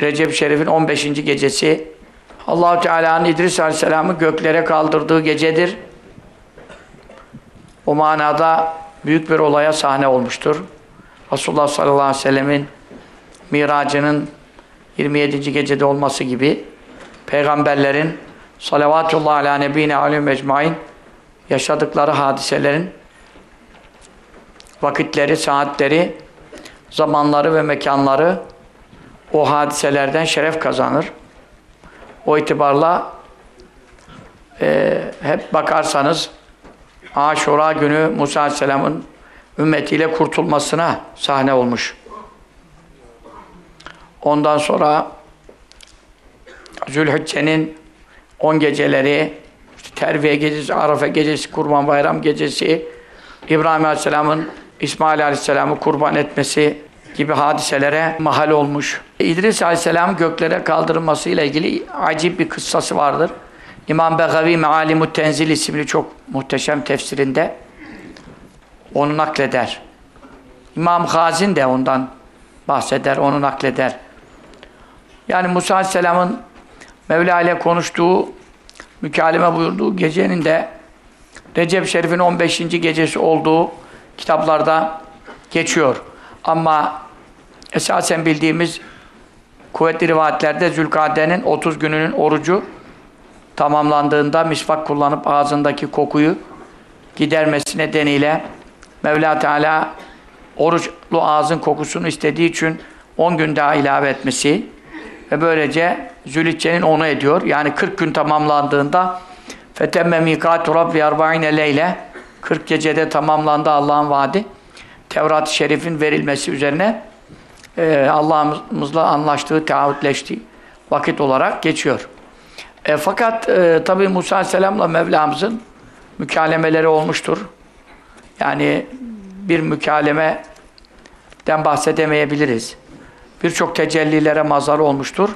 Recep Şerif'in 15. gecesi Allahu Teala'nın İdris Aleyhisselam'ı göklere kaldırdığı gecedir. O manada büyük bir olaya sahne olmuştur. Resulullah sallallahu aleyhi ve sellemin miracının 27. gecede olması gibi peygamberlerin salavatullah ala nebine aleyhi mecmain yaşadıkları hadiselerin vakitleri, saatleri, zamanları ve mekanları o hadiselerden şeref kazanır. O itibarla e, hep bakarsanız Aşura günü Musa Aleyhisselam'ın ümmetiyle kurtulmasına sahne olmuş. Ondan sonra Zülhicce'nin 10 geceleri, işte Terviye gecesi, Arafa gecesi, Kurban Bayram gecesi, İbrahim Aleyhisselam'ın İsmail Aleyhisselam'ı kurban etmesi gibi hadiselere mahal olmuş. İdris Aleyhisselam'ın göklere kaldırılması ile ilgili acip bir kıssası vardır. İmam Begavi Mealimut Tenzil isimli çok muhteşem tefsirinde onu nakleder. İmam Hazin de ondan bahseder, onu nakleder. Yani Musa Aleyhisselam'ın Mevla ile konuştuğu, mükaleme buyurduğu gecenin de Recep Şerif'in 15. gecesi olduğu kitaplarda geçiyor. Ama esasen bildiğimiz kuvvetli rivayetlerde Zülkade'nin 30 gününün orucu tamamlandığında misvak kullanıp ağzındaki kokuyu gidermesi nedeniyle Mevla Teala oruçlu ağzın kokusunu istediği için 10 gün daha ilave etmesi ve böylece Zülhicce'nin onu ediyor. Yani 40 gün tamamlandığında fetemme mikatu rabbi arba'ine leyle 40 gecede tamamlandı Allah'ın vaadi. Tevrat-ı Şerif'in verilmesi üzerine e, Allah'ımızla anlaştığı, taahhütleştiği vakit olarak geçiyor. E, fakat e, tabi Musa Aleyhisselam'la Mevlamızın mükalemeleri olmuştur. Yani bir mükalemeden bahsedemeyebiliriz. Birçok tecellilere mazhar olmuştur.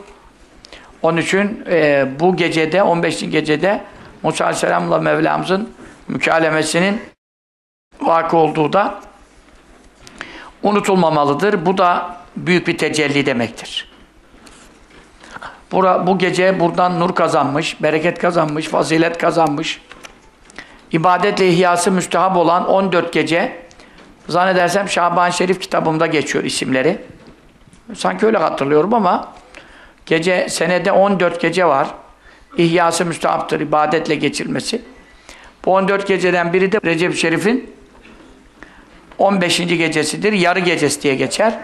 Onun için e, bu gecede, 15. gecede Musa Aleyhisselam'la Mevlamızın mükalemesinin vakı olduğu da unutulmamalıdır. Bu da büyük bir tecelli demektir. Bura, bu gece buradan nur kazanmış, bereket kazanmış, fazilet kazanmış. İbadetle ihyası müstehap olan 14 gece zannedersem Şaban Şerif kitabımda geçiyor isimleri. Sanki öyle hatırlıyorum ama gece senede 14 gece var. İhyası müstehaptır, ibadetle geçirmesi. Bu 14 geceden biri de Recep Şerif'in 15. gecesidir. Yarı gecesi diye geçer.